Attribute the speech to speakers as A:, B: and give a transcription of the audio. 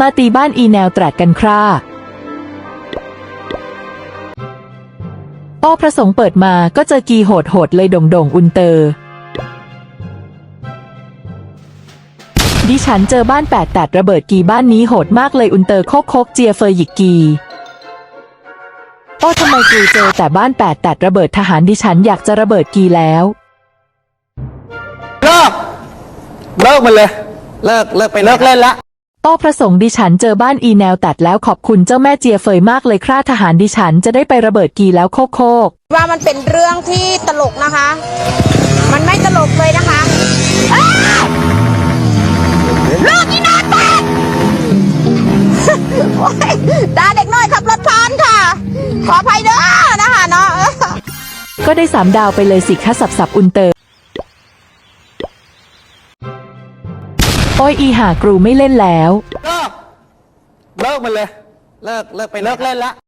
A: มาตีบ้านอีแนวตรัสกันคร่าอ้อพระสงฆ์เปิดมาก็เจอกีโหดโหดๆเลยโด่งโด่งๆอุนเตอร์ ดิฉันเจอบ้านแปดแตดระเบิดกีบ้านนี้โหดมากเลยอุนเตอร์โคกโคกเจียเฟยหยิกกีโอ้ทำไมกูเจอแต่บ้านแปดแตดระเบิดทหารดิฉันอยากจะระเบิดกีแล้ว
B: เลิกเลิกมันเลย
C: เลิกเลิกไป
B: เลิกเล่นละ
A: โอ้พระสงฆ์ดิฉันเจอบ้านอีแนวตัดแล้วขอบคุณเจ้าแม่เจียเฟยมากเลยคร่าทหารดิฉันจะได้ไประเบิดกีแล้วโคกโคก
D: ว่ามันเป็นเรื่องที่ตลกนะคะ มันไม่ตลกเลยนะคะอ้าวลูกอีนอนแตกโอ๊ยตาเด็กน้อยขับรถผ่านค่ะ ขออภัยเด้อนะคะเนาะ
A: ก็ได้สามดาวไปเลยสิคะสับสับอุนเตอร์ โอ้ยอีหากรูไม่เล่นแล้ว
B: เลิกเลิกมันเลย
C: เลิกเลิกไป
B: เลิกเล่นละ